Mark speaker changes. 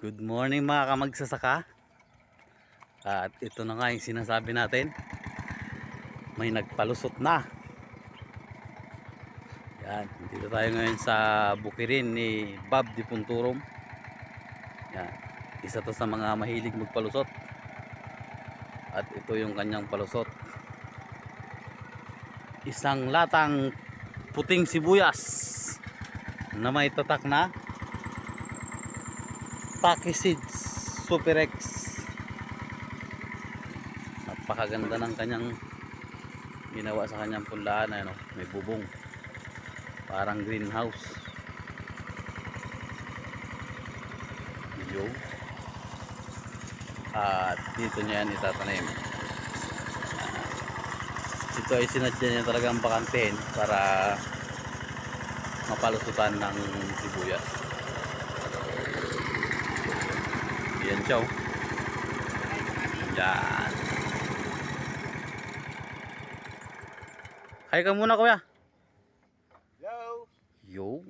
Speaker 1: Good morning mga kamagsasaka. At ito na nga yung sinasabi natin. May nagpalusot na. Yan, dito tayo ngayon sa bukirin ni Bob Di Punturom. Yan, isa to sa mga mahilig magpalusot. At ito yung kanyang palusot. Isang latang puting sibuyas na may tatak na Taki Seeds Super X. Napakaganda ng kanyang ginawa sa kanyang punlaan ano, may bubong. Parang greenhouse. Yo. At dito niya yan itatanim. Ito ay sinadya niya talagang bakantin para mapalusutan ng sibuyas yan siya oh. Yan. Hi ka muna kuya.
Speaker 2: Hello.
Speaker 1: Yo.